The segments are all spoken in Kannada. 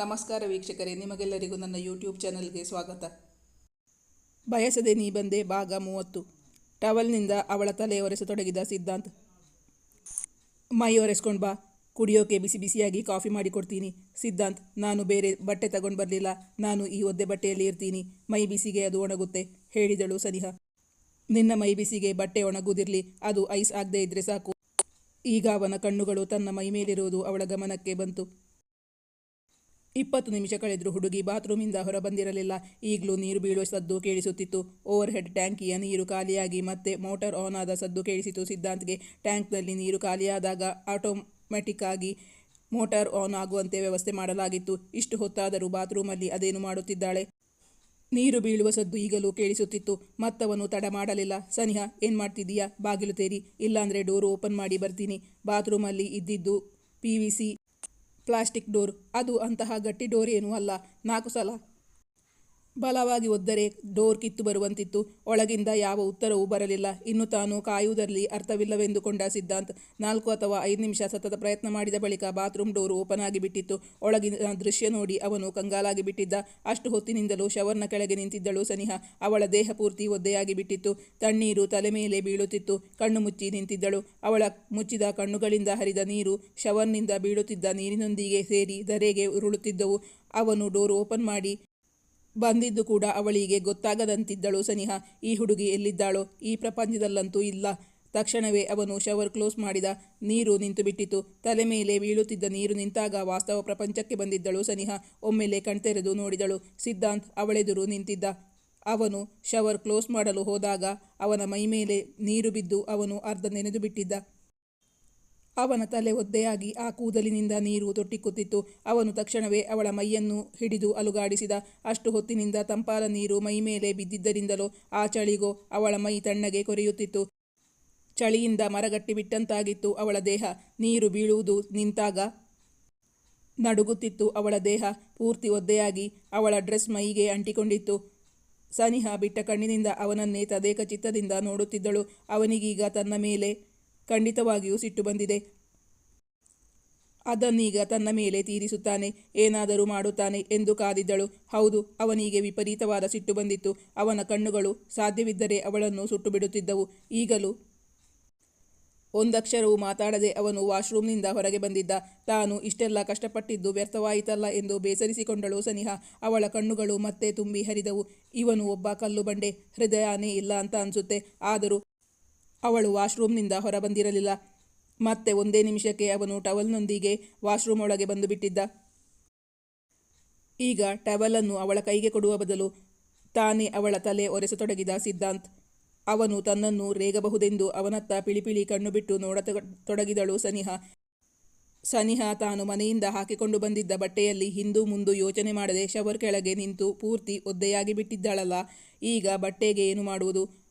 ನಮಸ್ಕಾರ ವೀಕ್ಷಕರೇ, ನಿಮಗೆಲ್ಲರಿಗೂ ನನ್ನ ಯೂಟ್ಯೂಬ್ ಚಾನಲ್ಗೆ ಸ್ವಾಗತ. ಬಯಸದೆ ನೀ ಬಂದೆ ಭಾಗ ಮೂವತ್ತು. ಟವಲ್ನಿಂದ ಅವಳ ತಲೆ ಒರೆಸತೊಡಗಿದ ಸಿದ್ಧಾಂತ್. ಮೈ ಒರೆಸ್ಕೊಂಡು ಬಾ, ಕುಡಿಯೋಕೆ ಬಿಸಿ ಬಿಸಿಯಾಗಿ ಕಾಫಿ ಮಾಡಿಕೊಡ್ತೀನಿ. ಸಿದ್ಧಾಂತ್, ನಾನು ಬೇರೆ ಬಟ್ಟೆ ತಗೊಂಡು ಬರಲಿಲ್ಲ. ನಾನು ಈ ಒದ್ದೆ ಬಟ್ಟೆಯಲ್ಲಿ ಇರ್ತೀನಿ. ಮೈ ಬಿಸಿಗೆ ಅದು ಒಣಗುತ್ತೆ, ಹೇಳಿದಳು ಸನಿಹ. ನಿನ್ನ ಮೈ ಬಿಸಿಗೆ ಬಟ್ಟೆ ಒಣಗುದಿರಲಿ, ಅದು ಐಸ್ ಆಗದೆ ಇದ್ರೆ ಸಾಕು. ಈಗ ಅವನ ಕಣ್ಣುಗಳು ತನ್ನ ಮೈ ಮೇಲಿರುವುದು ಅವಳ ಗಮನಕ್ಕೆ ಬಂತು. ಇಪ್ಪತ್ತು ನಿಮಿಷ ಕಳೆದರೂ ಹುಡುಗಿ ಬಾತ್ರೂಮಿಂದ ಹೊರಬಂದಿರಲಿಲ್ಲ. ಈಗಲೂ ನೀರು ಬೀಳುವ ಸದ್ದು ಕೇಳಿಸುತ್ತಿತ್ತು. ಓವರ್ ಹೆಡ್ ಟ್ಯಾಂಕಿಯ ನೀರು ಖಾಲಿಯಾಗಿ ಮತ್ತೆ ಮೋಟಾರ್ ಆನ್ ಆದ ಸದ್ದು ಕೇಳಿಸಿತು ಸಿದ್ಧಾಂತ್ಗೆ. ಟ್ಯಾಂಕ್ನಲ್ಲಿ ನೀರು ಖಾಲಿಯಾದಾಗ ಆಟೋಮ್ಯಾಟಿಕ್ ಆಗಿ ಮೋಟಾರ್ ಆನ್ ಆಗುವಂತೆ ವ್ಯವಸ್ಥೆ ಮಾಡಲಾಗಿತ್ತು. ಇಷ್ಟು ಹೊತ್ತಾದರೂ ಬಾತ್ರೂಮಲ್ಲಿ ಅದೇನು ಮಾಡುತ್ತಿದ್ದಾಳೆ? ನೀರು ಬೀಳುವ ಸದ್ದು ಈಗಲೂ ಕೇಳಿಸುತ್ತಿತ್ತು. ಮತ್ತವನು ತಡ ಮಾಡಲಿಲ್ಲ. ಸನಿಹ, ಏನು ಮಾಡ್ತಿದ್ದೀಯಾ? ಬಾಗಿಲು ತೇರಿ. ಇಲ್ಲಾಂದರೆ ಡೋರ್ ಓಪನ್ ಮಾಡಿ ಬರ್ತೀನಿ. ಬಾತ್ರೂಮಲ್ಲಿ ಇದ್ದಿದ್ದು ಪಿ ಪ್ಲಾಸ್ಟಿಕ್ ಡೋರ್. ಅದು ಅಂತಹ ಗಟ್ಟಿ ಡೋರ್ ಏನೂ ಅಲ್ಲ. ನಾಲ್ಕು ಸಲ ಬಲವಾಗಿ ಒದ್ದರೆ ಡೋರ್ ಕಿತ್ತು ಬರುವಂತಿತ್ತು. ಒಳಗಿಂದ ಯಾವ ಉತ್ತರವೂ ಬರಲಿಲ್ಲ. ಇನ್ನು ತಾನು ಕಾಯುವುದರಲ್ಲಿ ಅರ್ಥವಿಲ್ಲವೆಂದುಕೊಂಡ ಸಿದ್ಧಾಂತ್ ನಾಲ್ಕು ಅಥವಾ ಐದು ನಿಮಿಷ ಸತತ ಪ್ರಯತ್ನ ಮಾಡಿದ ಬಳಿಕ ಬಾತ್ರೂಮ್ ಡೋರ್ ಓಪನ್ ಆಗಿಬಿಟ್ಟಿತ್ತು ಒಳಗಿನ ದೃಶ್ಯ ನೋಡಿ ಅವನು ಕಂಗಾಲಾಗಿ ಬಿಟ್ಟಿದ್ದ. ಅಷ್ಟು ಹೊತ್ತಿನಿಂದಲೂ ಶವರ್ನ ಕೆಳಗೆ ನಿಂತಿದ್ದಳು ಸನಿಹ. ಅವಳ ದೇಹ ಪೂರ್ತಿ ಒದ್ದೆಯಾಗಿ ಬಿಟ್ಟಿತ್ತು. ತಣ್ಣೀರು ತಲೆ ಮೇಲೆ ಬೀಳುತ್ತಿತ್ತು. ಕಣ್ಣು ಮುಚ್ಚಿ ನಿಂತಿದ್ದಳು. ಅವಳ ಮುಚ್ಚಿದ ಕಣ್ಣುಗಳಿಂದ ಹರಿದ ನೀರು ಶವರ್ನಿಂದ ಬೀಳುತ್ತಿದ್ದ ನೀರಿನೊಂದಿಗೆ ಸೇರಿ ಧರೆಗೆ ಉರುಳುತ್ತಿದ್ದವು. ಅವನು ಡೋರ್ ಓಪನ್ ಮಾಡಿ ಬಂದಿದ್ದು ಕೂಡ ಅವಳಿಗೆ ಗೊತ್ತಾಗದಂತಿದ್ದಳು ಸನಿಹ. ಈ ಹುಡುಗಿ ಎಲ್ಲಿದ್ದಾಳೋ? ಈ ಪ್ರಪಂಚದಲ್ಲಂತೂ ಇಲ್ಲ. ತಕ್ಷಣವೇ ಅವನು ಶವರ್ ಕ್ಲೋಸ್ ಮಾಡಿದ. ನೀರು ನಿಂತು ಬಿಟ್ಟಿತು ತಲೆ ಮೇಲೆ ಬೀಳುತ್ತಿದ್ದ ನೀರು ನಿಂತಾಗ ವಾಸ್ತವ ಪ್ರಪಂಚಕ್ಕೆ ಬಂದಿದ್ದಳು ಸನಿಹ. ಒಮ್ಮೆಲೆ ಕಣ್ತೆರೆದು ನೋಡಿದಳು. ಸಿದ್ಧಾಂತ್ ಅವಳೆದುರು ನಿಂತಿದ್ದ. ಅವನು ಶವರ್ ಕ್ಲೋಸ್ ಮಾಡಲು ಹೋದಾಗ ಅವನ ಮೈ ಮೇಲೆ ನೀರು ಬಿದ್ದು ಅವನು ಅರ್ಧ ನೆನೆದು ಬಿಟ್ಟಿದ್ದ ಅವನ ತಲೆ ಒದ್ದೆಯಾಗಿ ಆ ಕೂದಲಿನಿಂದ ನೀರು ತೊಟ್ಟಿಕ್ಕುತ್ತಿತ್ತು ಅವನು ತಕ್ಷಣವೇ ಅವಳ ಮೈಯನ್ನು ಹಿಡಿದು ಅಲುಗಾಡಿಸಿದ. ಅಷ್ಟು ಹೊತ್ತಿನಿಂದ ತಂಪಾದ ನೀರು ಮೈ ಮೇಲೆ ಬಿದ್ದಿದ್ದರಿಂದಲೋ ಆ ಚಳಿಗೋ ಅವಳ ಮೈ ತಣ್ಣಗೆ ಕೊರೆಯುತ್ತಿತ್ತು. ಚಳಿಯಿಂದ ಮರಗಟ್ಟಿಬಿಟ್ಟಂತಾಗಿತ್ತು ಅವಳ ದೇಹ. ನೀರು ಬೀಳುವುದು ನಿಂತಾಗ ನಡುಗುತ್ತಿತ್ತು ಅವಳ ದೇಹ. ಪೂರ್ತಿ ಒದ್ದೆಯಾಗಿ ಅವಳ ಡ್ರೆಸ್ ಮೈಗೆ ಅಂಟಿಕೊಂಡಿತ್ತು. ಸನಿಹ ಬಿಟ್ಟ ಕಣ್ಣಿನಿಂದ ಅವನನ್ನೇ ತದೇಕ ಚಿತ್ತದಿಂದ ನೋಡುತ್ತಿದ್ದಳು. ಅವನಿಗೀಗ ತನ್ನ ಮೇಲೆ ಖಂಡಿತವಾಗಿಯೂ ಸಿಟ್ಟು ಬಂದಿದೆ. ಅದನ್ನೀಗ ತನ್ನ ಮೇಲೆ ತೀರಿಸುತ್ತಾನೆ. ಏನಾದರೂ ಮಾಡುತ್ತಾನೆ ಎಂದು ಕಾದಿದ್ದಳು. ಹೌದು, ಅವನಿಗೆ ವಿಪರೀತವಾದ ಸಿಟ್ಟು ಬಂದಿತ್ತು. ಅವನ ಕಣ್ಣುಗಳು ಸಾಧ್ಯವಿದ್ದರೆ ಅವಳನ್ನು ಸುಟ್ಟು ಬಿಡುತ್ತಿದ್ದವು ಈಗಲೂ ಒಂದಕ್ಷರವೂ ಮಾತಾಡದೆ ಅವನು ವಾಶ್ರೂಮ್ನಿಂದ ಹೊರಗೆ ಬಂದಿದ್ದ. ತಾನು ಇಷ್ಟೆಲ್ಲ ಕಷ್ಟಪಟ್ಟಿದ್ದು ವ್ಯರ್ಥವಾಯಿತಲ್ಲ ಎಂದು ಬೇಸರಿಸಿಕೊಂಡಳು ಸನಿಹ. ಅವಳ ಕಣ್ಣುಗಳು ಮತ್ತೆ ತುಂಬಿ ಹರಿದವು. ಇವನು ಒಬ್ಬ ಕಲ್ಲು ಬಂಡೆ ಹೃದಯನೇ ಇಲ್ಲ ಅಂತ ಅನ್ಸುತ್ತೆ. ಆದರೂ ಅವಳು ವಾಶ್ರೂಮ್ನಿಂದ ಹೊರಬಂದಿರಲಿಲ್ಲ. ಮತ್ತೆ ಒಂದೇ ನಿಮಿಷಕ್ಕೆ ಅವನು ಟವಲ್ನೊಂದಿಗೆ ವಾಶ್ರೂಮ್ ಒಳಗೆ ಬಂದು ಬಿಟ್ಟಿದ್ದ. ಈಗ ಟವಲನ್ನು ಅವಳ ಕೈಗೆ ಕೊಡುವ ಬದಲು ತಾನೇ ಅವಳ ತಲೆ ಒರೆಸತೊಡಗಿದ ಸಿದ್ಧಾಂತ್. ಅವನು ತನ್ನನ್ನು ರೇಗಬಹುದೆಂದು ಅವನತ್ತ ಪಿಳಿಪಿಳಿ ಕಣ್ಣು ಬಿಟ್ಟು ನೋಡತೊಡಗಿದಳು ಸನಿಹ. ಸನಿಹ ತಾನು ಮನೆಯಿಂದ ಹಾಕಿಕೊಂಡು ಬಂದಿದ್ದ ಬಟ್ಟೆಯಲ್ಲಿ ಹಿಂದೂ ಮುಂದು ಯೋಚನೆ ಮಾಡದೆ ಶವರ್ ಕೆಳಗೆ ನಿಂತು ಪೂರ್ತಿ ಒದ್ದೆಯಾಗಿ ಬಿಟ್ಟಿದ್ದಾಳಲ್ಲ. ಈಗ ಬಟ್ಟೆಗೆ ಏನು ಮಾಡುವುದು?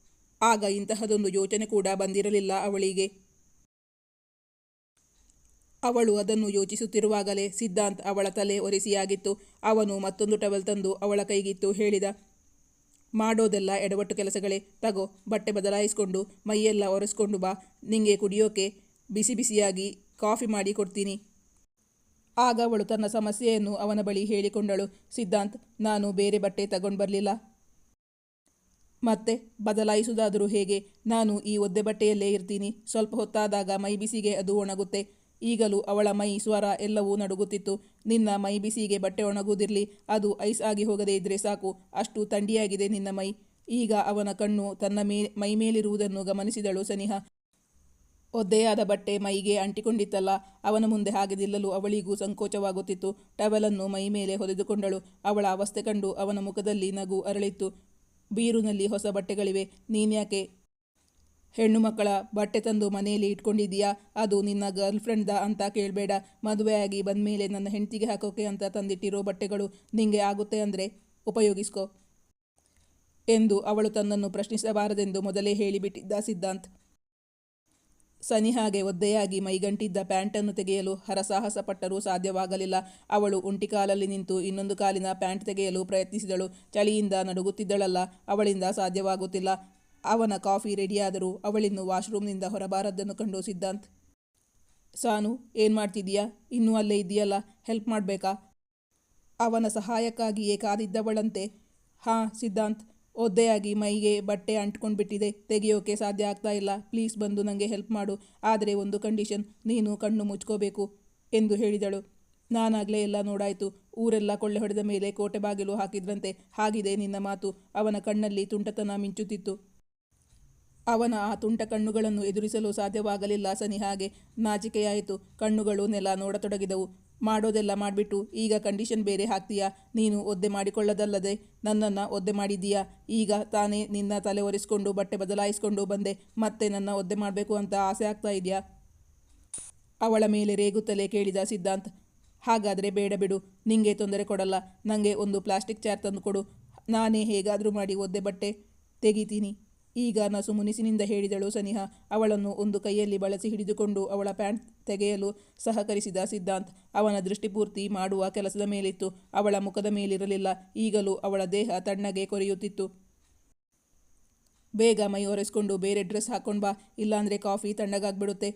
ಆಗ ಇಂತಹದೊಂದು ಯೋಚನೆ ಕೂಡ ಬಂದಿರಲಿಲ್ಲ ಅವಳಿಗೆ. ಅವಳು ಅದನ್ನು ಯೋಚಿಸುತ್ತಿರುವಾಗಲೇ ಸಿದ್ಧಾಂತ್ ಅವಳ ತಲೆ ಒರೆಸಿಯಾಗಿತ್ತು. ಅವನು ಮತ್ತೊಂದು ಟವಲ್ ತಂದು ಅವಳ ಕೈಗಿತ್ತು ಹೇಳಿದ, ಮಾಡೋದೆಲ್ಲ ಎಡವಟ್ಟು ಕೆಲಸಗಳೇ. ತಗೋ, ಬಟ್ಟೆ ಬದಲಾಯಿಸಿಕೊಂಡು, ಮೈಯೆಲ್ಲ ಒರೆಸ್ಕೊಂಡು ಬಾ. ನಿಂಗೆ ಕುಡಿಯೋಕೆ ಬಿಸಿ ಬಿಸಿಯಾಗಿ ಕಾಫಿ ಮಾಡಿ ಕೊಡ್ತೀನಿ. ಆಗ ಅವಳು ತನ್ನ ಸಮಸ್ಯೆಯನ್ನು ಅವನ ಬಳಿ ಹೇಳಿಕೊಂಡಳು. ಸಿದ್ಧಾಂತ್, ನಾನು ಬೇರೆ ಬಟ್ಟೆ ತಗೊಂಡು ಬರಲಿಲ್ಲ ಮತ್ತೆ ಬದಲಾಯಿಸುವುದಾದರೂ ಹೇಗೆ? ನಾನು ಈ ಒದ್ದೆ ಬಟ್ಟೆಯಲ್ಲೇ ಇರ್ತೀನಿ. ಸ್ವಲ್ಪ ಹೊತ್ತಾದಾಗ ಮೈ ಬಿಸಿಗೆ ಅದು ಒಣಗುತ್ತೆ. ಈಗಲೂ ಅವಳ ಮೈ ಸ್ವರ ಎಲ್ಲವೂ ನಡುಗುತ್ತಿತ್ತು. ನಿನ್ನ ಮೈ ಬಿಸಿಗೆ ಬಟ್ಟೆ ಒಣಗುವುದಿರಲಿ, ಅದು ಐಸ್ ಆಗಿ ಹೋಗದೇ ಇದ್ರೆ ಸಾಕು. ಅಷ್ಟು ತಂಡಿಯಾಗಿದೆ ನಿನ್ನ ಮೈ. ಈಗ ಅವನ ಕಣ್ಣು ತನ್ನ ಮೇ, ಮೈ ಮೇಲಿರುವುದನ್ನು ಗಮನಿಸಿದಳು ಸನಿಹ. ಒದ್ದೆಯಾದ ಬಟ್ಟೆ ಮೈಗೆ ಅಂಟಿಕೊಂಡಿತ್ತಲ್ಲ, ಅವನ ಮುಂದೆ ಹಾಗೆ ನಿಲ್ಲಲು ಅವಳಿಗೂ ಸಂಕೋಚವಾಗುತ್ತಿತ್ತು. ಟವಲನ್ನು ಮೈ ಮೇಲೆ ಹೊದೆದುಕೊಂಡಳು. ಅವಳ ಅವಸ್ಥೆ ಕಂಡು ಅವನ ಮುಖದಲ್ಲಿ ನಗು ಅರಳಿತ್ತು. ಬೀರುನಲ್ಲಿ ಹೊಸ ಬಟ್ಟೆಗಳಿವೆ. ನೀನ್ಯಾಕೆ ಹೆಣ್ಣು ಮಕ್ಕಳ ಬಟ್ಟೆ ತಂದು ಮನೆಯಲ್ಲಿ ಇಟ್ಕೊಂಡಿದ್ದೀಯಾ? ಅದು ನಿನ್ನ ಗರ್ಲ್ ಫ್ರೆಂಡ್ದ ಅಂತ ಕೇಳಬೇಡ. ಮದುವೆಯಾಗಿ ಬಂದಮೇಲೆ ನನ್ನ ಹೆಂಡತಿಗೆ ಹಾಕೋಕೆ ಅಂತ ತಂದಿಟ್ಟಿರೋ ಬಟ್ಟೆಗಳು ನಿಂಗೆ ಆಗುತ್ತೆ ಅಂದರೆ ಉಪಯೋಗಿಸ್ಕೋ. ಎಂದು ಅವಳು ತನ್ನನ್ನು ಪ್ರಶ್ನಿಸಬಾರದೆಂದು ಮೊದಲೇ ಹೇಳಿಬಿಟ್ಟಿದ್ದ ಸಿದ್ಧಾಂತ್. ಸನಿಹಾಗೆ ಒದ್ದೆಯಾಗಿ ಮೈಗಂಟಿದ್ದ ಪ್ಯಾಂಟನ್ನು ತೆಗೆಯಲು ಹರಸಾಹಸ ಪಟ್ಟರೂ ಸಾಧ್ಯವಾಗಲಿಲ್ಲ. ಅವಳು ಉಂಟಿಕಾಲಲ್ಲಿ ನಿಂತು ಇನ್ನೊಂದು ಕಾಲಿನ ಪ್ಯಾಂಟ್ ತೆಗೆಯಲು ಪ್ರಯತ್ನಿಸಿದಳು. ಚಳಿಯಿಂದ ನಡುಗುತ್ತಿದ್ದಳಲ್ಲ, ಅವಳಿಂದ ಸಾಧ್ಯವಾಗುತ್ತಿಲ್ಲ. ಅವನ ಕಾಫಿ ರೆಡಿಯಾದರೂ ಅವಳಿನ್ನು ವಾಶ್ರೂಮ್ನಿಂದ ಹೊರಬಾರದ್ದನ್ನು ಕಂಡು ಸಿದ್ಧಾಂತ್, ಸಾನು, ಏನು ಮಾಡ್ತಿದ್ದೀಯಾ? ಇನ್ನೂ ಅಲ್ಲೇ ಇದೆಯಲ್ಲ ಹೆಲ್ಪ್ ಮಾಡಬೇಕಾ? ಅವನ ಸಹಾಯಕ್ಕಾಗಿಯೇ ಕಾದಿದ್ದವಳಂತೆ. ಹಾಂ, ಸಿದ್ಧಾಂತ್ ಒದ್ದೆಯಾಗಿ ಮೈಗೆ ಬಟ್ಟೆ ಅಂಟ್ಕೊಂಡ್ಬಿಟ್ಟಿದೆ. ತೆಗೆಯೋಕೆ ಸಾಧ್ಯ ಆಗ್ತಾ ಇಲ್ಲ. ಪ್ಲೀಸ್ ಬಂದು ನನಗೆ ಹೆಲ್ಪ್ ಮಾಡು. ಆದರೆ ಒಂದು ಕಂಡೀಷನ್, ನೀನು ಕಣ್ಣು ಮುಚ್ಕೋಬೇಕು ಎಂದು ಹೇಳಿದಳು. ನಾನಾಗಲೇ ಎಲ್ಲ ನೋಡಾಯಿತು. ಊರೆಲ್ಲ ಕೊಳ್ಳೆ ಹೊಡೆದ ಮೇಲೆ ಕೋಟೆ ಬಾಗಿಲು ಹಾಕಿದ್ರಂತೆ. ಹಾಗಿದೆ ನಿನ್ನ ಮಾತು. ಅವನ ಕಣ್ಣಲ್ಲಿ ತುಂಟತನ ಮಿಂಚುತ್ತಿತ್ತು. ಅವನ ಆ ತುಂಟ ಕಣ್ಣುಗಳನ್ನು ಎದುರಿಸಲು ಸಾಧ್ಯವಾಗಲಿಲ್ಲ ಸನಿ ಹಾಗೆ. ನಾಚಿಕೆಯಾಯಿತು. ಕಣ್ಣುಗಳು ನೆಲ ನೋಡತೊಡಗಿದವು. ಮಾಡೋದೆಲ್ಲ ಮಾಡಿಬಿಟ್ಟು, ಈಗ ಕಂಡೀಷನ್ ಬೇರೆ ಹಾಕ್ತೀಯಾ? ನೀನು ಒದ್ದೆ ಮಾಡಿಕೊಳ್ಳದಲ್ಲದೆ ನನ್ನನ್ನು ಒದ್ದೆ ಮಾಡಿದ್ದೀಯಾ? ಈಗ ತಾನೇ ನಿನ್ನ ತಲೆ ಒರೆಸ್ಕೊಂಡು, ಬಟ್ಟೆ ಬದಲಾಯಿಸ್ಕೊಂಡು ಬಂದೆ, ಮತ್ತೆ ನನ್ನ ಒದ್ದೆ ಮಾಡಬೇಕು ಅಂತ ಆಸೆ ಆಗ್ತಾ ಇದೆಯಾ? ಅವಳ ಮೇಲೆ ರೇಗುತ್ತಲೇ ಕೇಳಿದ ಸಿದ್ಧಾಂತ್, ಹಾಗಾದರೆ ಬೇಡ ಬಿಡು, ನಿಂಗೆ ತೊಂದರೆ ಕೊಡಲ್ಲ ನನಗೆ ಒಂದು ಪ್ಲಾಸ್ಟಿಕ್ ಚೇರ್ ತಂದು ಕೊಡು, ನಾನೇ ಹೇಗಾದರೂ ಮಾಡಿ ಒದ್ದೆ ಬಟ್ಟೆ ತೆಗಿತೀನಿ. ಈಗ ನಸು ಮುನಿಸಿನಿಂದ ಹೇಳಿದಳು ಸನಿಹಾ, ಅವಳನ್ನು ಒಂದು ಕೈಯಲ್ಲಿ ಬಳಸಿ ಹಿಡಿದುಕೊಂಡು ಅವಳ ಪ್ಯಾಂಟ್ ತೆಗೆಯಲು ಸಹಕರಿಸಿದ ಸಿದ್ಧಾಂತ್, ಅವನ ದೃಷ್ಟಿಪೂರ್ತಿ ಮಾಡುವ ಕೆಲಸದ ಮೇಲಿತ್ತು, ಅವಳ ಮುಖದ ಮೇಲಿರಲಿಲ್ಲ, ಈಗಲೂ ಅವಳ ದೇಹ ತಣ್ಣಗೆ ಕೊರೆಯುತ್ತಿತ್ತು. ಬೇಗ ಮೈ ಒರೆಸ್ಕೊಂಡು ಬೇರೆ ಡ್ರೆಸ್ ಹಾಕೊಂಡು ಬಾ, ಇಲ್ಲಾಂದ್ರೆ ಕಾಫಿ ತಣ್ಣಗಾಗ್ಬಿಡುತ್ತೆ.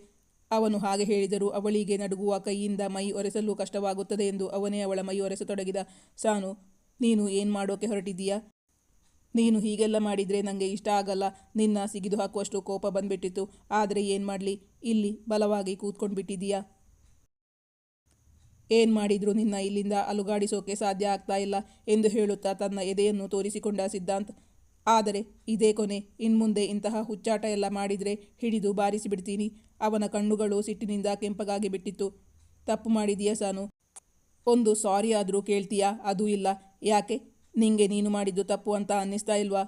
ಅವನು ಹಾಗೆ ಹೇಳಿದರೂ ಅವಳಿಗೆ ನಡುಗುವ ಕೈಯಿಂದ ಮೈ ಒರೆಸಲು ಕಷ್ಟವಾಗುತ್ತದೆ ಎಂದು ಅವನೇ ಅವಳ ಮೈ ಒರೆಸತೊಡಗಿದ. ಸಾನು, ನೀನು ಏನು ಮಾಡೋಕೆ ಹೊರಟಿದ್ದೀಯಾ? ನೀನು ಹೀಗೆಲ್ಲ ಮಾಡಿದರೆ ನನಗೆ ಇಷ್ಟ ಆಗಲ್ಲ. ನಿನ್ನ ಸಿಗಿದು ಹಾಕುವಷ್ಟು ಕೋಪ ಬಂದ್ಬಿಟ್ಟಿತ್ತು. ಆದರೆ ಏನು ಮಾಡಲಿ? ಇಲ್ಲಿ ಬಲವಾಗಿ ಕೂತ್ಕೊಂಡು ಬಿಟ್ಟಿದ್ದೀಯಾ ಏನು ಮಾಡಿದ್ರು ನಿನ್ನ ಇಲ್ಲಿಂದ ಅಲುಗಾಡಿಸೋಕೆ ಸಾಧ್ಯ ಆಗ್ತಾ ಇಲ್ಲ ಎಂದು ಹೇಳುತ್ತಾ ತನ್ನ ಎದೆಯನ್ನು ತೋರಿಸಿಕೊಂಡ ಸಿದ್ಧಾಂತ್. ಆದರೆ ಇದೇ ಕೊನೆ. ಇನ್ಮುಂದೆ ಇಂತಹ ಹುಚ್ಚಾಟ ಎಲ್ಲ ಮಾಡಿದರೆ ಹಿಡಿದು ಬಾರಿಸಿಬಿಡ್ತೀನಿ. ಅವನ ಕಣ್ಣುಗಳು ಸಿಟ್ಟಿನಿಂದ ಕೆಂಪಗಾಗಿ ಬಿಟ್ಟಿತ್ತು. ತಪ್ಪು ಮಾಡಿದೀಯ ಸಾನು? ಒಂದು ಸಾರಿ ಆದರೂ ಕೇಳ್ತೀಯಾ? ಅದು ಇಲ್ಲ. ಯಾಕೆ? ನಿಂಗೆ ನೀನು ಮಾಡಿದ್ದು ತಪ್ಪು ಅಂತ ಅನ್ನಿಸ್ತಾ ಇಲ್ವಾ?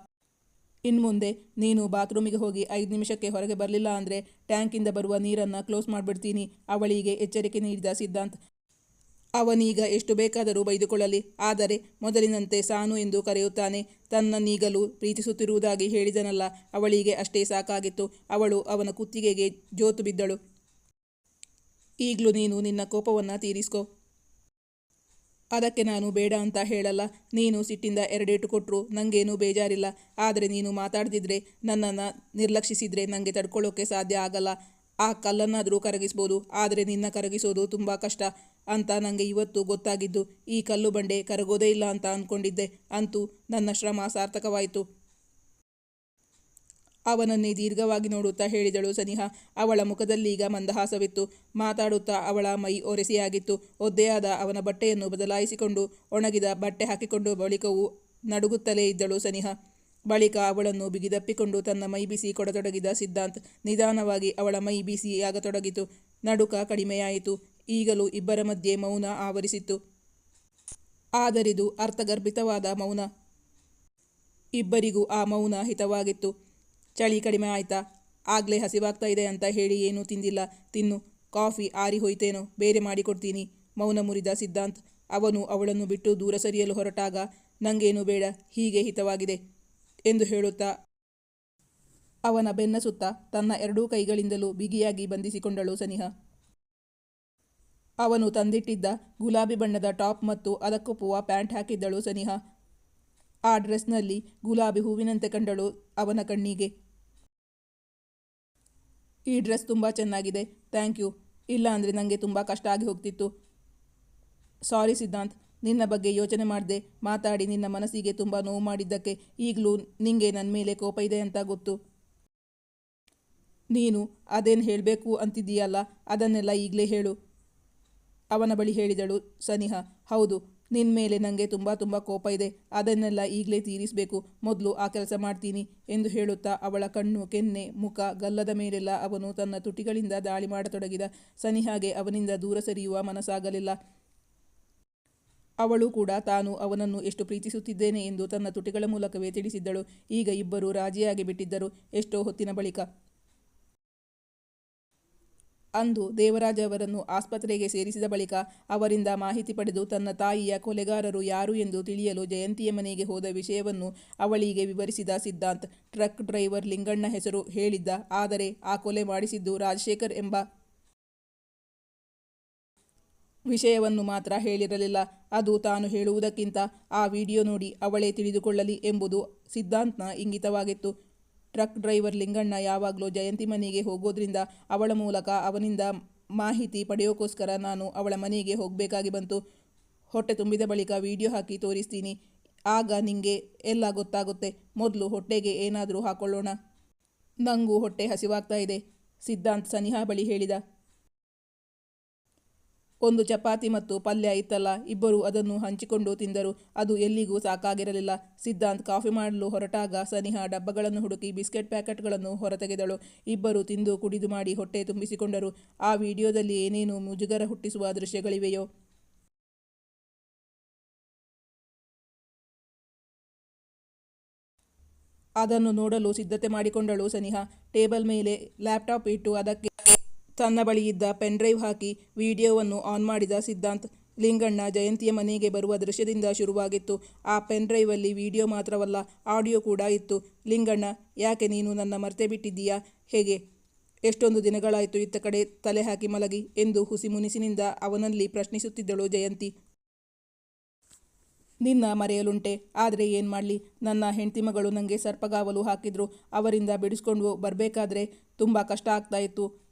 ಇನ್ನು ಮುಂದೆ ನೀನು ಬಾತ್ರೂಮಿಗೆ ಹೋಗಿ ಐದು ನಿಮಿಷಕ್ಕೆ ಹೊರಗೆ ಬರಲಿಲ್ಲ ಅಂದರೆ ಟ್ಯಾಂಕಿಂದ ಬರುವ ನೀರನ್ನು ಕ್ಲೋಸ್ ಮಾಡಿಬಿಡ್ತೀನಿ, ಅವಳಿಗೆ ಎಚ್ಚರಿಕೆ ನೀಡಿದ ಸಿದ್ಧಾಂತ್. ಅವನೀಗ ಎಷ್ಟು ಬೇಕಾದರೂ ಬೈದುಕೊಳ್ಳಲಿ, ಆದರೆ ಮೊದಲಿನಂತೆ ಸಾನು ಎಂದು ಕರೆಯುತ್ತಾನೆ ತನ್ನನ್ನೀಗಲೂ ಪ್ರೀತಿಸುತ್ತಿರುವುದಾಗಿ ಹೇಳಿದನಲ್ಲ, ಅವಳಿಗೆ ಅಷ್ಟೇ ಸಾಕಾಗಿತ್ತು, ಅವಳು ಅವನ ಕುತ್ತಿಗೆಗೆ ಜೋತು ಬಿದ್ದಳು. ಈಗಲೂ ನೀನು ನಿನ್ನ ಕೋಪವನ್ನು ತೀರಿಸ್ಕೊ. ಅದಕ್ಕೆ ನಾನು ಬೇಡ ಅಂತ ಹೇಳಲ್ಲ. ನೀನು ಸಿಟ್ಟಿಂದ ಎರಡೇಟು ಕೊಟ್ಟರು ನನಗೇನು ಬೇಜಾರಿಲ್ಲ. ಆದರೆ ನೀನು ಮಾತಾಡ್ದಿದ್ರೆ ನನ್ನನ್ನು ನಿರ್ಲಕ್ಷಿಸಿದರೆ ನನಗೆ ತಡ್ಕೊಳ್ಳೋಕ್ಕೆ ಸಾಧ್ಯ ಆಗಲ್ಲ. ಆ ಕಲ್ಲನ್ನಾದರೂ ಕರಗಿಸ್ಬೋದು. ಆದರೆ ನಿನ್ನ ಕರಗಿಸೋದು ತುಂಬ ಕಷ್ಟ ಅಂತ ನನಗೆ ಇವತ್ತು ಗೊತ್ತಾಗಿದ್ದು. ಈ ಕಲ್ಲು ಬಂಡೆ ಕರಗೋದೇ ಇಲ್ಲ ಅಂತ ಅಂದ್ಕೊಂಡಿದ್ದೆ ಅಂತೂ ನನ್ನ ಶ್ರಮ ಸಾರ್ಥಕವಾಯಿತು. ಅವನನ್ನೇ ದೀರ್ಘವಾಗಿ ನೋಡುತ್ತಾ ಹೇಳಿದಳು ಸನಿಹ. ಅವಳ ಮುಖದಲ್ಲೀಗ ಮಂದಹಾಸವಿತ್ತು. ಮಾತಾಡುತ್ತಾ ಅವಳ ಮೈ ಒರೆಸಿಯಾಗಿತ್ತು. ಒದ್ದೆಯಾದ ಅವನ ಬಟ್ಟೆಯನ್ನು ಬದಲಾಯಿಸಿಕೊಂಡು ಒಣಗಿದ ಬಟ್ಟೆ ಹಾಕಿಕೊಂಡು ಬಳಿಕವೂ ನಡುಗುತ್ತಲೇ ಇದ್ದಳು ಸನಿಹ. ಬಳಿಕ ಅವಳನ್ನು ಬಿಗಿದಪ್ಪಿಕೊಂಡು ತನ್ನ ಮೈ ಬಿಸಿ ಕೊಡತೊಡಗಿದ ಸಿದ್ಧಾಂತ್ ನಿಧಾನವಾಗಿ ಅವಳ ಮೈ ಬಿಸಿಯಾಗತೊಡಗಿತು ನಡುಕ ಕಡಿಮೆಯಾಯಿತು. ಈಗಲೂ ಇಬ್ಬರ ಮಧ್ಯೆ ಮೌನ ಆವರಿಸಿತ್ತು. ಆದರಿದು ಅರ್ಥಗರ್ಭಿತವಾದ ಮೌನ. ಇಬ್ಬರಿಗೂ ಆ ಮೌನ ಹಿತವಾಗಿತ್ತು. ಚಳಿ ಕಡಿಮೆ ಆಯ್ತಾ? ಆಗಲೇ ಹಸಿವಾಗ್ತಾ ಇದೆ ಅಂತ ಹೇಳಿ ಏನೂ ತಿಂದಿಲ್ಲ. ತಿನ್ನು, ಕಾಫಿ ಆರಿ ಹೋಯ್ತೇನೋ, ಬೇರೆ ಮಾಡಿಕೊಡ್ತೀನಿ ಮೌನ ಮುರಿದ ಸಿದ್ಧಾಂತ್. ಅವನು ಅವಳನ್ನು ಬಿಟ್ಟು ದೂರ ಸರಿಯಲು ಹೊರಟಾಗ, ನಂಗೇನು ಬೇಡ, ಹೀಗೆ ಹಿತವಾಗಿದೆ ಎಂದು ಹೇಳುತ್ತಾ. ಅವನ ಬೆನ್ನ ಸುತ್ತ ತನ್ನ ಎರಡೂ ಕೈಗಳಿಂದಲೂ ಬಿಗಿಯಾಗಿ ಬಂಧಿಸಿಕೊಂಡಳು ಸನಿಹಾ. ಅವನು ತಂದಿಟ್ಟಿದ್ದ ಗುಲಾಬಿ ಬಣ್ಣದ ಟಾಪ್ ಮತ್ತು ಅದಕ್ಕೊಪ್ಪುವ ಪ್ಯಾಂಟ್ ಹಾಕಿದ್ದಳು ಸನಿಹಾ. ಆ ಡ್ರೆಸ್ನಲ್ಲಿ ಗುಲಾಬಿ ಹೂವಿನಂತೆ ಕಂಡಳು ಅವನ ಕಣ್ಣಿಗೆ. ಈ ಡ್ರೆಸ್ ತುಂಬ ಚೆನ್ನಾಗಿದೆ. Thank you. ಇಲ್ಲ ಅಂದರೆ ನನಗೆ ತುಂಬ ಕಷ್ಟ ಆಗಿ ಹೋಗ್ತಿತ್ತು. ಸಾರಿ ಸಿದ್ಧಾಂತ್, ನಿನ್ನ ಬಗ್ಗೆ ಯೋಚನೆ ಮಾಡಿದೆ, ಮಾತಾಡಿ ನಿನ್ನ ಮನಸ್ಸಿಗೆ ತುಂಬ ನೋವು ಮಾಡಿದ್ದಕ್ಕೆ ಈಗಲೂ ನಿಂಗೆ ನನ್ನ ಮೇಲೆ ಕೋಪ ಇದೆ ಅಂತ ಗೊತ್ತು. ನೀನು ಅದೇನು ಹೇಳಬೇಕು ಅಂತಿದ್ದೀಯಲ್ಲ, ಅದನ್ನೆಲ್ಲ ಈಗಲೇ ಹೇಳು. ಅವನ ಬಳಿ ಹೇಳಿದಳು, ಸನಿಹ, ಹೌದು ನಿನ್ನ ಮೇಲೆ ನನಗೆ ತುಂಬ ತುಂಬ ಕೋಪ ಇದೆ. ಅದನ್ನೆಲ್ಲ ಈಗಲೇ ತೀರಿಸಬೇಕು. ಮೊದಲು ಆ ಕೆಲಸ ಮಾಡ್ತೀನಿ ಎಂದು ಹೇಳುತ್ತಾ ಅವಳ ಕಣ್ಣು, ಕೆನ್ನೆ, ಮುಖ ಗಲ್ಲದ ಮೇಲೆಲ್ಲ ಅವನು ತನ್ನ ತುಟಿಗಳಿಂದ ದಾಳಿ ಮಾಡತೊಡಗಿದ. ಸನಿಹಾಗೆ ಅವನಿಂದ ದೂರ ಸರಿಯುವ ಮನಸ್ಸಾಗಲಿಲ್ಲ. ಅವಳು ಕೂಡ ತಾನು ಅವನನ್ನು ಎಷ್ಟು ಪ್ರೀತಿಸುತ್ತಿದ್ದೇನೆ ಎಂದು ತನ್ನ ತುಟಿಗಳ ಮೂಲಕವೇ ತಿಳಿಸಿದ್ದಳು. ಈಗ ಇಬ್ಬರು ರಾಜಿಯಾಗಿ ಬಿಟ್ಟಿದ್ದರು ಎಷ್ಟೋ ಹೊತ್ತಿನ ಬಳಿಕ ಅಂದು ದೇವರಾಜ ಅವರನ್ನು ಆಸ್ಪತ್ರೆಗೆ ಸೇರಿಸಿದ ಬಳಿಕ ಅವರಿಂದ ಮಾಹಿತಿ ಪಡೆದು ತನ್ನ ತಾಯಿಯ ಕೊಲೆಗಾರರು ಯಾರು ಎಂದು ತಿಳಿಯಲು ಜಯಂತಿಯ ಮನೆಗೆ ಹೋದ ವಿಷಯವನ್ನು ಅವಳಿಗೆ ವಿವರಿಸಿದ ಸಿದ್ಧಾಂತ್, ಟ್ರಕ್ ಡ್ರೈವರ್ ಲಿಂಗಣ್ಣ ಹೆಸರು ಹೇಳಿದ್ದ, ಆದರೆ ಆ ಕೊಲೆ ಮಾಡಿಸಿದ್ದು ರಾಜಶೇಖರ್ ಎಂಬ ವಿಷಯವನ್ನು ಮಾತ್ರ ಹೇಳಿರಲಿಲ್ಲ. ಅದು ತಾನು ಹೇಳುವುದಕ್ಕಿಂತ ಆ ವಿಡಿಯೋ ನೋಡಿ ಅವಳೇ ತಿಳಿದುಕೊಳ್ಳಲಿ ಎಂಬುದು ಸಿದ್ಧಾಂತ್ನ ಇಂಗಿತವಾಗಿತ್ತು. ಟ್ರಕ್ ಡ್ರೈವರ್ ಲಿಂಗಣ್ಣ ಯಾವಾಗಲೂ ಜಯಂತಿ ಮನೆಗೆ ಹೋಗೋದ್ರಿಂದ ಅವಳ ಮೂಲಕ ಅವನಿಂದ ಮಾಹಿತಿ ಪಡೆಯೋಕ್ಕೋಸ್ಕರ ನಾನು ಅವಳ ಮನೆಗೆ ಹೋಗಬೇಕಾಗಿ ಬಂತು. ಹೊಟ್ಟೆ ತುಂಬಿದ ಬಳಿಕ ವಿಡಿಯೋ ಹಾಕಿ ತೋರಿಸ್ತೀನಿ. ಆಗ ನಿಂಗೆ ಎಲ್ಲ ಗೊತ್ತಾಗುತ್ತೆ. ಮೊದಲು ಹೊಟ್ಟೆಗೆ ಏನಾದರೂ ಹಾಕೊಳ್ಳೋಣ. ನಂಗೂ ಹೊಟ್ಟೆ ಹಸಿವಾಗ್ತಾ ಇದೆ. ಸಿದ್ಧಾಂತ್ ಸನಿಹಾ ಬಳಿ ಹೇಳಿದ ಒಂದು ಚಪಾತಿ ಮತ್ತು ಪಲ್ಯ ಇತ್ತಲ್ಲ, ಇಬ್ಬರು ಅದನ್ನು ಹಂಚಿಕೊಂಡು ತಿಂದರು. ಅದು ಎಲ್ಲಿಗೂ ಸಾಕಾಗಿರಲಿಲ್ಲ. ಸಿದ್ಧಾಂತ್ ಕಾಫಿ ಮಾಡಲು ಹೊರಟಾಗ ಸನಿಹಾ ಡಬ್ಬಗಳನ್ನು ಹುಡುಕಿ ಬಿಸ್ಕೆಟ್ ಪ್ಯಾಕೆಟ್ಗಳನ್ನು ಹೊರತೆಗೆದಳು. ಇಬ್ಬರು ತಿಂದು ಕುಡಿದು ಮಾಡಿ ಹೊಟ್ಟೆ ತುಂಬಿಸಿಕೊಂಡರು. ಆ ವಿಡಿಯೋದಲ್ಲಿ ಏನೇನು ಮುಜುಗರ ಹುಟ್ಟಿಸುವ ದೃಶ್ಯಗಳಿವೆಯೋ? ಅದನ್ನು ನೋಡಲು ಸಿದ್ಧತೆ ಮಾಡಿಕೊಂಡಳು ಸನಿಹಾ. ಟೇಬಲ್ ಮೇಲೆ ಲ್ಯಾಪ್ಟಾಪ್ ಇಟ್ಟು ಅದಕ್ಕೆ ತನ್ನ ಬಳಿ ಇದ್ದ ಪೆನ್ಡ್ರೈವ್ ಹಾಕಿ ವಿಡಿಯೋವನ್ನು ಆನ್ ಮಾಡಿದ ಸಿದ್ಧಾಂತ್, ಲಿಂಗಣ್ಣ ಜಯಂತಿಯ ಮನೆಗೆ ಬರುವ ದೃಶ್ಯದಿಂದ ಶುರುವಾಗಿತ್ತು. ಆ ಪೆನ್ಡ್ರೈವಲ್ಲಿ ವಿಡಿಯೋ ಮಾತ್ರವಲ್ಲ, ಆಡಿಯೋ ಕೂಡ ಇತ್ತು. ಲಿಂಗಣ್ಣ, ಯಾಕೆ ನೀನು ನನ್ನ ಮರ್ತೆ ಬಿಟ್ಟಿದ್ದೀಯಾ? ಹೇಗೆ? ಎಷ್ಟೊಂದು ದಿನಗಳಾಯಿತು ಇತ್ತ ಕಡೆ ತಲೆ ಹಾಕಿ ಮಲಗಿ ಎಂದು ಹುಸಿ ಮುನಿಸಿನಿಂದ ಅವನಲ್ಲಿ ಪ್ರಶ್ನಿಸುತ್ತಿದ್ದಳು ಜಯಂತಿ. ನಿನ್ನ ಮರೆಯಲುಂಟೆ. ಆದರೆ ಏನು ಮಾಡಲಿ? ನನ್ನ ಹೆಂಡತಿ ಮಗಳು ನನಗೆ ಸರ್ಪಗಾವಲು ಹಾಕಿದ್ರು. ಅವರಿಂದ ಬಿಡಿಸ್ಕೊಂಡು ಬರಬೇಕಾದ್ರೆ ತುಂಬ ಕಷ್ಟ ಆಗ್ತಾ ಇತ್ತು.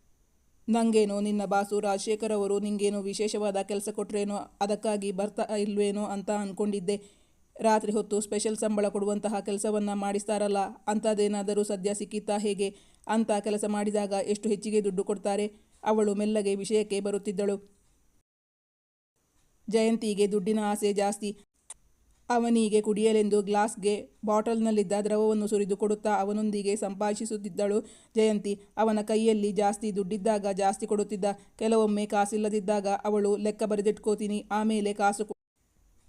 ನನಗೇನೋ ನಿನ್ನ ಬಾಸು ರಾಜಶೇಖರ್ ಅವರು ನಿಂಗೇನೋ ವಿಶೇಷವಾದ ಕೆಲಸ ಕೊಟ್ರೇನೋ, ಅದಕ್ಕಾಗಿ ಬರ್ತಾ ಇಲ್ವೇನೋ ಅಂತ ಅಂದ್ಕೊಂಡಿದ್ದೆ ರಾತ್ರಿ ಹೊತ್ತು ಸ್ಪೆಷಲ್ ಸಂಬಳ ಕೊಡುವಂತಹ ಕೆಲಸವನ್ನು ಮಾಡಿಸ್ತಾರಲ್ಲ, ಅಂಥದ್ದೇನಾದರೂ ಸದ್ಯ ಸಿಕ್ಕಿತ್ತಾ ಹೇಗೆ? ಅಂತ ಕೆಲಸ ಮಾಡಿದಾಗ ಎಷ್ಟು ಹೆಚ್ಚಿಗೆ ದುಡ್ಡು ಕೊಡ್ತಾರೆ? ಅವಳು ಮೆಲ್ಲಗೆ ವಿಷಯಕ್ಕೆ ಬರುತ್ತಿದ್ದಳು. ಜಯಂತಿಗೆ ದುಡ್ಡಿನ ಆಸೆ ಜಾಸ್ತಿ. ಅವನಿಗೆ ಕುಡಿಯಲೆಂದು ಗ್ಲಾಸ್ಗೆ ಬಾಟಲ್ನಲ್ಲಿದ್ದ ದ್ರವವನ್ನು ಸುರಿದು ಕೊಡುತ್ತಾ ಅವನೊಂದಿಗೆ ಸಂಭಾಷಿಸುತ್ತಿದ್ದಳು ಜಯಂತಿ. ಅವನ ಕೈಯಲ್ಲಿ ಜಾಸ್ತಿ ದುಡ್ಡಿದ್ದಾಗ ಜಾಸ್ತಿ ಕೊಡುತ್ತಿದ್ದ, ಕೆಲವೊಮ್ಮೆ ಕಾಸಿಲ್ಲದಿದ್ದಾಗ ಅವಳು ಲೆಕ್ಕ ಬರೆದಿಟ್ಕೋತೀನಿ, ಆಮೇಲೆ ಕಾಸು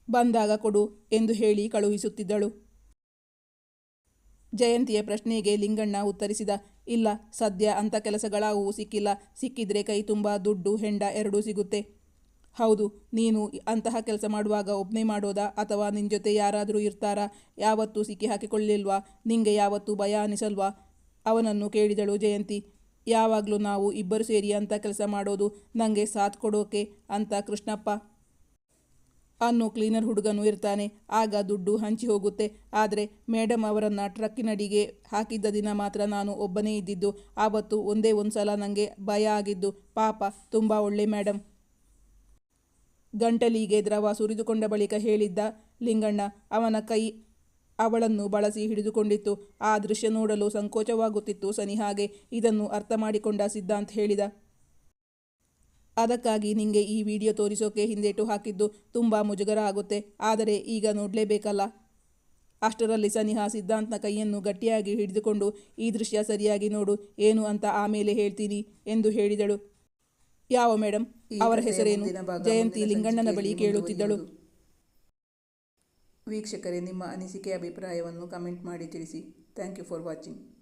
ಬಂದಾಗ ಕೊಡು ಎಂದು ಹೇಳಿ ಕಳುಹಿಸುತ್ತಿದ್ದಳು. ಜಯಂತಿಯ ಪ್ರಶ್ನೆಗೆ ಲಿಂಗಣ್ಣ ಉತ್ತರಿಸಿದ, ಇಲ್ಲ, ಸದ್ಯ ಅಂಥ ಕೆಲಸಗಳಾವು ಸಿಕ್ಕಿಲ್ಲ, ಸಿಕ್ಕಿದ್ರೆ ಕೈ ತುಂಬ ದುಡ್ಡು, ಹೆಂಡ ಎರಡೂ ಸಿಗುತ್ತೆ. ಹೌದು, ನೀನು ಅಂತಹ ಕೆಲಸ ಮಾಡುವಾಗ ಒಬ್ಬನೇ ಮಾಡೋದಾ ಅಥವಾ ನಿನ್ನ ಜೊತೆ ಯಾರಾದರೂ ಇರ್ತಾರಾ? ಯಾವತ್ತೂ ಸಿಕ್ಕಿ ಹಾಕಿಕೊಳ್ಳಿಲ್ವಾ? ನಿಂಗೆ ಯಾವತ್ತೂ ಭಯ ಅನಿಸಲ್ವಾ? ಅವನನ್ನು ಕೇಳಿದಳು ಜಯಂತಿ. ಯಾವಾಗಲೂ ನಾವು ಇಬ್ಬರು ಸೇರಿ ಅಂತ ಕೆಲಸ ಮಾಡೋದು ನನಗೆ ಸಾಥ್ ಕೊಡೋಕೆ ಅಂತ ಕೃಷ್ಣಪ್ಪ. ಅನ್ನೋ ಕ್ಲೀನರ್ ಹುಡುಗನು ಇರ್ತಾನೆ. ಆಗ ದುಡ್ಡು ಹಂಚಿ ಹೋಗುತ್ತೆ. ಆದರೆ ಮೇಡಮ್ ಅವರನ್ನು ಟ್ರಕ್ಕಿನಡಿಗೆ ಹಾಕಿದ್ದ ದಿನ ಮಾತ್ರ ನಾನು ಒಬ್ಬನೇ ಇದ್ದಿದ್ದು. ಆವತ್ತು ಒಂದೇ ಒಂದು ಸಲ ನನಗೆ ಭಯ ಆಗಿದ್ದು. ಪಾಪ, ತುಂಬ ಒಳ್ಳೆ ಮೇಡಮ್ ಗಂಟಲಿಗೆ ದ್ರವ ಸುರಿದುಕೊಂಡ ಬಳಿಕ ಹೇಳಿದ್ದ ಲಿಂಗಣ್ಣ, ಅವನ ಕೈ ಅವಳನ್ನು ಬಳಸಿ ಹಿಡಿದುಕೊಂಡಿತ್ತು. ಆ ದೃಶ್ಯ ನೋಡಲು ಸಂಕೋಚವಾಗುತ್ತಿತ್ತು ಸನಿಹಾಗೆ ಇದನ್ನು ಅರ್ಥ ಮಾಡಿಕೊಂಡ ಸಿದ್ಧಾಂತ್ ಹೇಳಿದ, ಅದಕ್ಕಾಗಿ ನಿಂಗೆ ಈ ವಿಡಿಯೋ ತೋರಿಸೋಕೆ ಹಿಂದೇಟು ಹಾಕಿದ್ದು ತುಂಬ ಮುಜುಗರ ಆಗುತ್ತೆ ಆದರೆ ಈಗ ನೋಡಲೇಬೇಕಲ್ಲ? ಅಷ್ಟರಲ್ಲಿ ಸನಿಹಾ ಸಿದ್ಧಾಂತ್ನ ಕೈಯನ್ನು ಗಟ್ಟಿಯಾಗಿ ಹಿಡಿದುಕೊಂಡು, ಈ ದೃಶ್ಯ ಸರಿಯಾಗಿ ನೋಡು, ಏನು ಅಂತ ಆಮೇಲೆ ಹೇಳ್ತೀನಿ ಎಂದು ಹೇಳಿದಳು. ಯಾವ ಮೇಡಮ್ ಅವರ ಹೆಸರೇನು? ಜಯಂತಿ ಲಿಂಗಣ್ಣನ ಬಳಿ ಕೇಳುತ್ತಿದ್ದಳು. ವೀಕ್ಷಕರೇ ನಿಮ್ಮ ಅನಿಸಿಕೆ ಅಭಿಪ್ರಾಯವನ್ನು ಕಮೆಂಟ್ ಮಾಡಿ ತಿಳಿಸಿ. Thank you for watching.